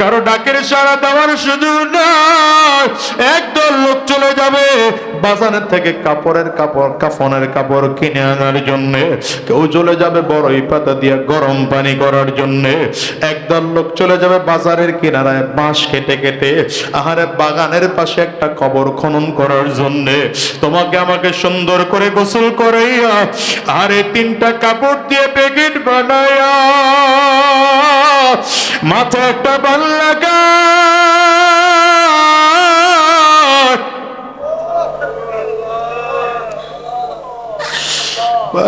কারও ডাকের সারা দেওয়ার সুযোগ নাই। একদল লোক চলে যাবে বাজারের থেকে কাপড়ের কাপড়, কাফনের কাপড় কিনে আনার জন্য। কেউ চলে যাবে বড়ই পাতা দিয়ে গরম পানি করার জন্য। একদল লোক চলে যাবে বাজারের কিনারায় বাঁশ কেটে কেটে। আহারে, বাগানের পাশে একটা কবর খনন করার জন্য। তোমাকে আমাকে সুন্দর করে গোসল করাইয়া আরে তিনটা কাপড় দিয়ে প্যাকেট বানাইয়া, মাথায় একটা বাল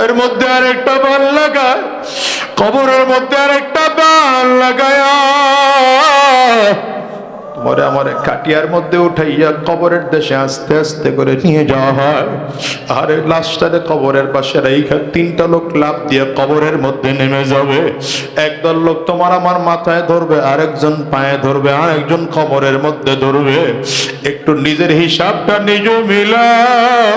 এর মধ্যে আর একটা বাল লাগায় কবরের মধ্যে আর একটা বাল লাগায়। তোমারে আমার কাটিয়ার মধ্যে উঠাইয়া কবরের দেশে আস্তে আস্তে করে নিয়ে যাওয়া হয়। আর লাশটারে কবরের পাশে রাইখা তিনটা লোক লাভ দিয়ে কবরের মধ্যে নেমে যাবে। একদল লোক তোমার আমার মাথায় ধরবে, আরেকজন পায়ে ধরবে, আরেকজন কবরের মধ্যে ধরবে। একটু নিজের হিসাবটা নিজে মিলাও।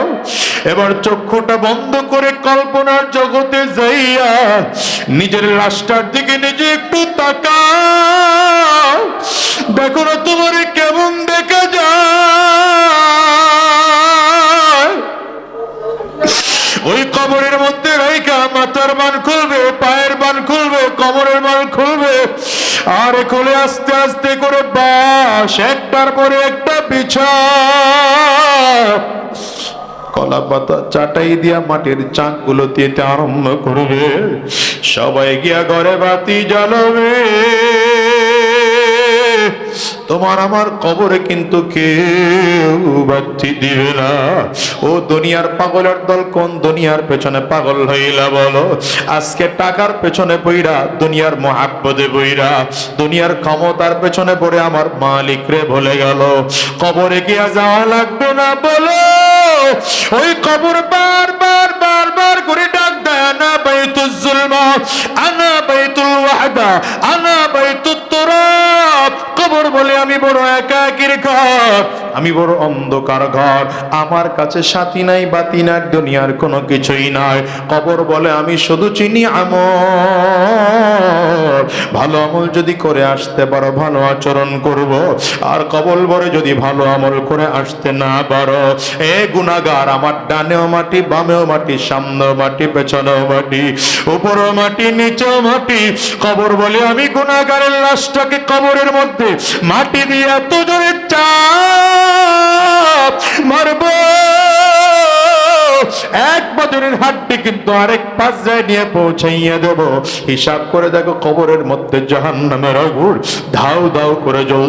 এবার চক্ষুটা বন্ধ করে কল্পনার জগতে যাইয়া নিজের লাশটার দিকে নিজে একটু তাকাও। মাথার বান খুলবে, পায়ের বান খুলবে, কবরের বান খুলবে। আর খুলে আস্তে আস্তে করে বাস, একটার পরে একটা বিছা কলা পাতা চাটাই দিয়া মাটির চাকগুলো দিতে আরম্ভ করবে। সবাই গিয়া ঘরে বাতি জ্বালবে। তোমার আমার কবরে কিন্তু কেউ বাতি দিবে না। ও দুনিয়ার পাগলের দল কোন দুনিয়ার পেছনে পাগল হইলা বলো? আজকে টাকার পেছনে বইরা দুনিয়ার মহাব্বদে বইরা দুনিয়ার ক্ষমতার পেছনে পড়ে আমার মালিক রে ভুলে গেল। কবরে গিয়া যাওয়া লাগবে না বলো? ওই কবর বার বার বার বার করে ডাক দেয়, আনা বাইতুল জুলমা, আনা বাইতুল ওয়াহদা, আনা কবর বলে আমি বড় একাকির ঘর, আমি বড় অন্ধকার ঘর। আমার কাছে সাথী নাই, বাতি নাই, দুনিয়ার কোনো কিছুই নাই। কবর বলে আমি শুধু চিনি আমল। ভালো আমল যদি করে আসতে পারো, ভালো আচরণ করব। আর কবল বলে যদি ভালো আমল করে আসতে না পারো, এ গুনাগার আমার ডানেও মাটি, বামেও মাটি, সামনেও মাটি, পেছনেও মাটি, উপরও মাটি, নিচেও মাটি। কবর বলে, আমি গুনাগারের লাশটাকে কবরের মধ্যে মাটি দিয়ে এত জোরে চাপ, মারব এক বছরের হাড্ডি কিন্তু আরেক পাঁচ যায় নিয়ে পৌঁছাইয়া দেব। হিসাব করে দেখো কবরের মধ্যে জাহান্নামের আগুন। ধাউ ধাউ করে জ্বল